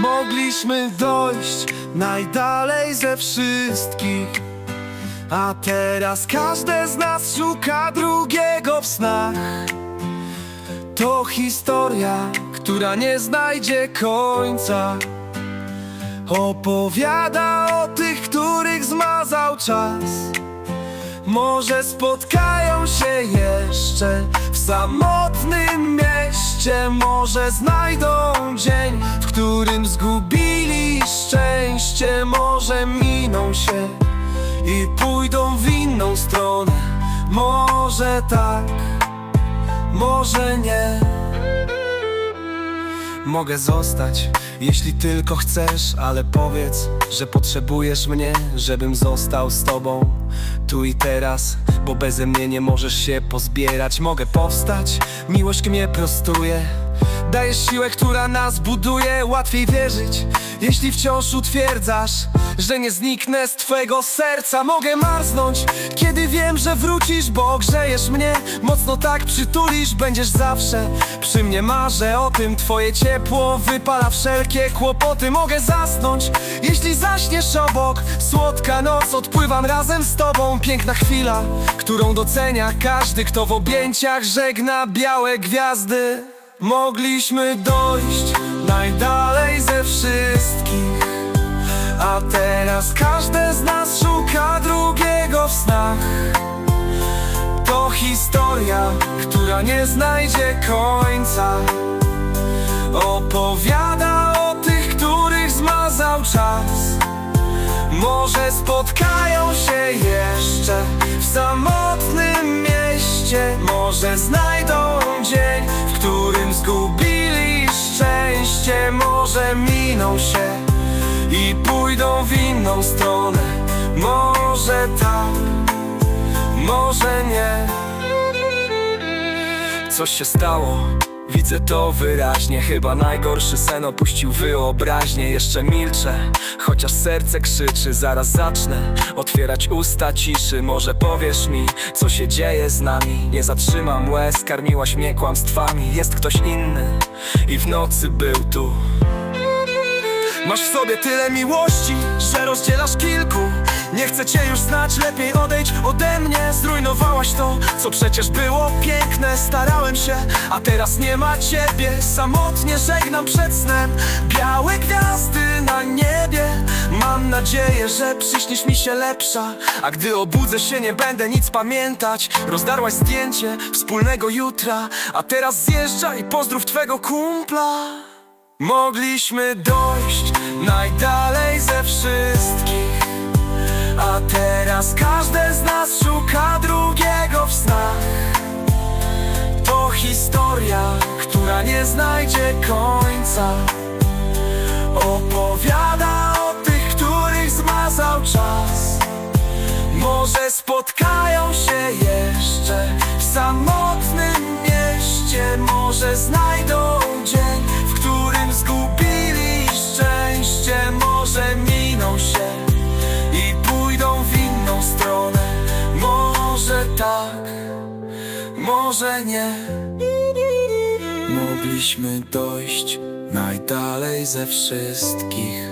Mogliśmy dojść najdalej ze wszystkich. A teraz każde z nas szuka drugiego w snach. To historia, która nie znajdzie końca. Opowiada o tych, których zmazał czas. Może spotkają się jeszcze samotnym mieście Może znajdą dzień, w którym zgubili szczęście Może miną się i pójdą w inną stronę. Może tak, może nie Mogę zostać, jeśli tylko chcesz, ale powiedz, że potrzebujesz mnie, żebym został z tobą tu i teraz, bo beze mnie nie możesz się pozbierać. Mogę powstać, miłość mnie prostuje, dajesz siłę, która nas buduje. Łatwiej wierzyć, jeśli wciąż utwierdzasz, że nie zniknę z twego serca. Mogę marznąć, kiedy wiem, że wrócisz, bo grzejesz mnie, mocno tak przytulisz, będziesz zawsze przy mnie. Marzę o tym, twoje ciepło wypala wszelkie kłopoty. Mogę zasnąć, jeśli zaśniesz obok. Słodka noc, odpływam razem z tobą. Piękna chwila, którą docenia każdy, kto w objęciach żegna białe gwiazdy. Mogliśmy dojść najdalej ze wszystkich. A teraz każde z nas szuka drugiego w snach. To historia, która nie znajdzie końca. Opowiada o tych, których zmazał czas. Może spotkają się jeszcze w samotnym mieście. Może znajdą dzień, się i pójdą w inną stronę. Może tak, może nie. Coś się stało, widzę to wyraźnie. Chyba najgorszy sen opuścił wyobraźnię. Jeszcze milczę, chociaż serce krzyczy. Zaraz zacznę otwierać usta ciszy. Może powiesz mi, co się dzieje z nami? Nie zatrzymam łez, karmiłaś mnie kłamstwami. Jest ktoś inny i w nocy był tu Masz w sobie tyle miłości, że rozdzielasz kilku. Nie chcę cię już znać, lepiej odejdź ode mnie. Zrujnowałaś to, co przecież było piękne. Starałem się, a teraz nie ma ciebie. Samotnie żegnam przed snem Białe gwiazdy na niebie. Mam nadzieję, że przyśnisz mi się lepsza. A gdy obudzę się, nie będę nic pamiętać. Rozdarłaś zdjęcie wspólnego jutra. A teraz zjeżdżaj, pozdrów twego kumpla Mogliśmy dojść najdalej ze wszystkich A teraz każde z nas szuka drugiego w snach. To historia, która nie znajdzie końca. Opowiada o tych, których zmazał czas. Może spotkają się jeszcze w samotnym może nie Mogliśmy dojść najdalej ze wszystkich